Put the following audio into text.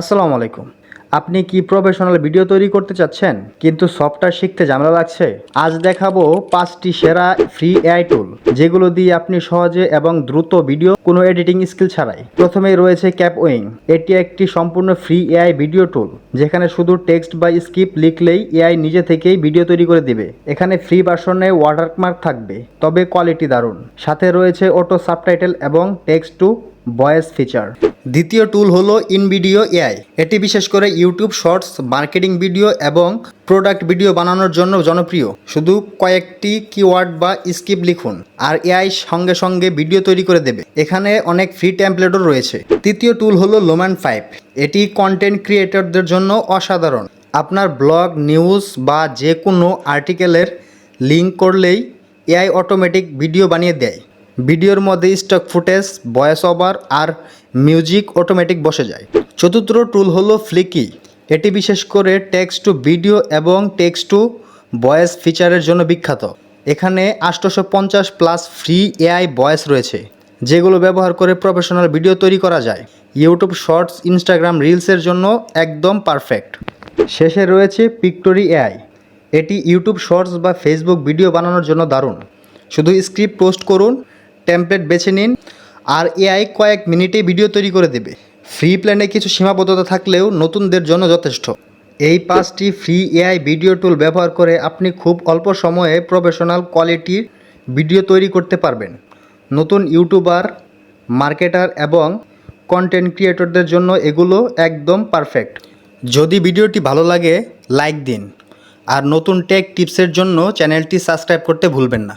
আসসালামু আলাইকুম। আপনি কি প্রফেশনাল ভিডিও তৈরি করতে চাচ্ছেন? কিন্তু সফটওয়্যার শিখতে ঝামেলা লাগছে? আজ দেখাবো পাঁচটি সেরা ফ্রি এআই টুল যেগুলো দিয়ে আপনি সহজে এবং দ্রুত ভিডিও কোনো এডিটিং স্কিল ছাড়াই। প্রথমেই রয়েছে ক্যাপ ওয়িং এটি একটি সম্পূর্ণ ফ্রি এআই ভিডিও টুল যেখানে শুধু টেক্সট বা স্কিপ লিখলেই এআই নিজে থেকেই ভিডিও তৈরি করে দিবে। এখানে ফ্রি ভার্সনে ওয়াটারমার্ক থাকবে, তবে কোয়ালিটি দারুণ। সাথে রয়েছে অটো সাবটাইটেল এবং টেক্সট টু ভয়েস ফিচার দ্বিতীয় টুল হলো ইনভিডিও এআই এটি বিশেষ করে ইউটিউব শর্টস মার্কেটিং ভিডিও এবং প্রোডাক্ট ভিডিও বানানোর জন্য জনপ্রিয়। শুধু কয়েকটি কিওয়ার্ড বা স্কিপ লিখুন, আর এআই সঙ্গে সঙ্গে ভিডিও তৈরি করে দেবে। এখানে অনেক ফ্রি ট্যাম্পলেটও রয়েছে। তৃতীয় টুল হলো লোম্যান ফাইভ এটি কন্টেন্ট ক্রিয়েটরদের জন্য অসাধারণ। আপনার ব্লগ নিউজ বা যে কোনো আর্টিকেলের লিঙ্ক করলেই এআই অটোমেটিক ভিডিও বানিয়ে দেয়। ভিডিওর মধ্যে স্টক ফুটেজ ভয়েস ওভার আর মিউজিক অটোমেটিক বসে যায়। চতুর্থ টুল হলো ফ্লিকি এটি বিশেষ করে টেক্সট টু ভিডিও এবং টেক্সট টু ভয়েস ফিচারের জন্য বিখ্যাত। এখানে আটশোশো পঞ্চাশ প্লাস ফ্রি এআই ভয়েস রয়েছে, যেগুলো ব্যবহার করে প্রফেশনাল ভিডিও তৈরি করা যায়। ইউটিউব শর্টস ইনস্টাগ্রাম রিলসের জন্য একদম পারফেক্ট শেষে রয়েছে পিক্টোরি এআই এটি ইউটিউব শর্টস বা ফেসবুক ভিডিও বানানোর জন্য দারুণ। শুধু স্ক্রিপ্ট পোস্ট করুন টেমপ্লেট বেছে নিন আর এআই কয়েক মিনিটেই ভিডিও তৈরি করে দেবে। ফ্রি প্ল্যানে কিছু সীমাবদ্ধতা থাকলেও নতুনদের জন্য যথেষ্ট। এই পাঁচটি ফ্রি এআই ভিডিও টুল ব্যবহার করে আপনি খুব অল্প সময়ে প্রফেশনাল কোয়ালিটির ভিডিও তৈরি করতে পারবেন। নতুন ইউটিউবার মার্কেটার এবং কন্টেন্ট ক্রিয়েটরদের জন্য এগুলো একদম পারফেক্ট যদি ভিডিওটি ভালো লাগে লাইক দিন। আর নতুন টেক টিপসের জন্য চ্যানেলটি সাবস্ক্রাইব করতে ভুলবেন না।